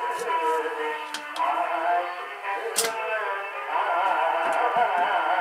Ooh, ah, ah.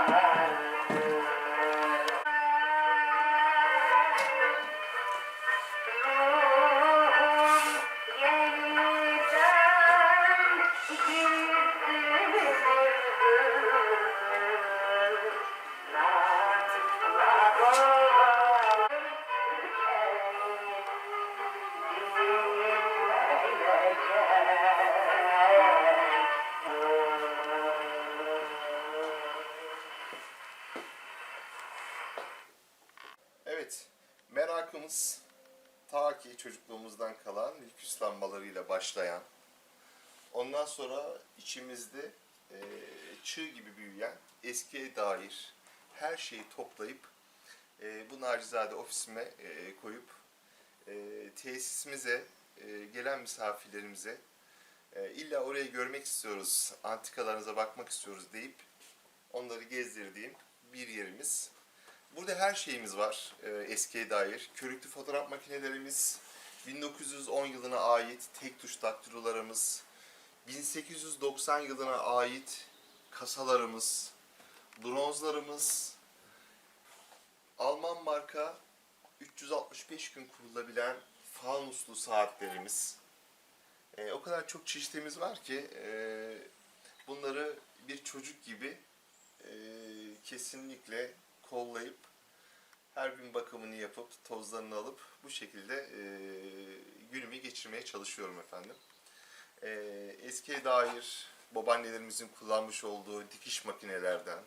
Evet, merakımız ta ki çocukluğumuzdan kalan ilk lambalarıyla başlayan, ondan sonra içimizde e, çığ gibi büyüyen eskiye dair her şeyi toplayıp e, bu nacizade ofisime e, koyup e, tesisimize e, gelen misafirlerimize e, illa orayı görmek istiyoruz, antikalarınıza bakmak istiyoruz deyip onları gezdirdiğim bir yerimiz. Burada her şeyimiz var e, eskiye dair. Körüklü fotoğraf makinelerimiz, 1910 yılına ait tek tuş daktilolarımız, 1890 yılına ait kasalarımız, bronzlarımız, Alman marka 365 gün kurulabilen fanuslu saatlerimiz. E, o kadar çok çeşitimiz var ki e, bunları bir çocuk gibi e, kesinlikle kollayıp her gün bakımını yapıp tozlarını alıp bu şekilde e, günümü geçirmeye çalışıyorum efendim. E, eskiye dair babaannelerimizin kullanmış olduğu dikiş makinelerden,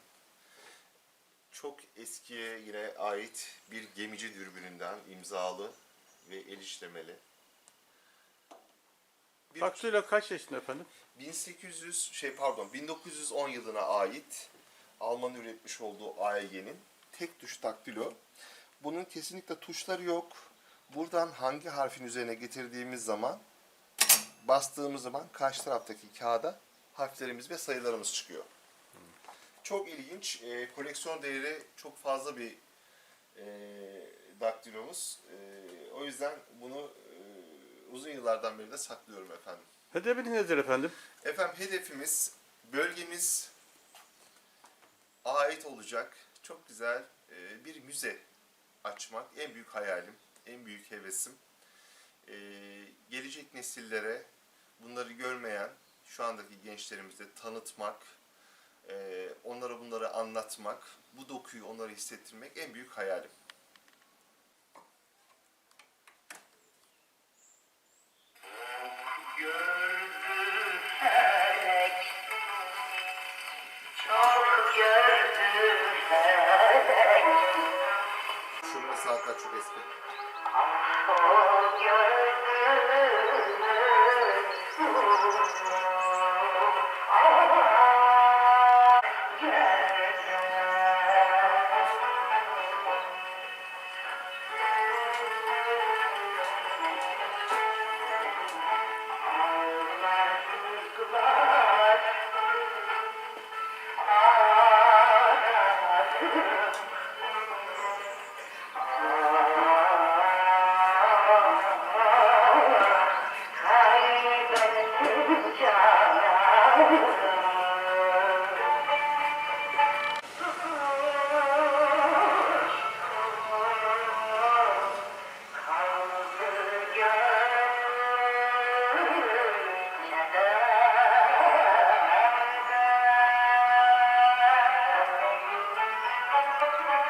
çok eskiye yine ait bir gemici dürbününden imzalı ve el işlemeli. Bir- Daktilo kaç yaşında efendim? 1800 şey pardon 1910 yılına ait Alman üretmiş olduğu AEG'nin tek tuş daktilo. Bunun kesinlikle tuşları yok. Buradan hangi harfin üzerine getirdiğimiz zaman bastığımız zaman karşı taraftaki kağıda harflerimiz ve sayılarımız çıkıyor. Çok ilginç. E, koleksiyon değeri çok fazla bir e, daktilomuz. E, o yüzden bunu e, uzun yıllardan beri de saklıyorum efendim. Hedefiniz nedir efendim? Efendim hedefimiz bölgemiz ait olacak çok güzel e, bir müze açmak. En büyük hayalim, en büyük hevesim. E, gelecek nesillere bunları görmeyen şu andaki gençlerimize tanıtmak, e, onlara bunları anlatmak, bu dokuyu onlara hissettirmek en büyük hayalim.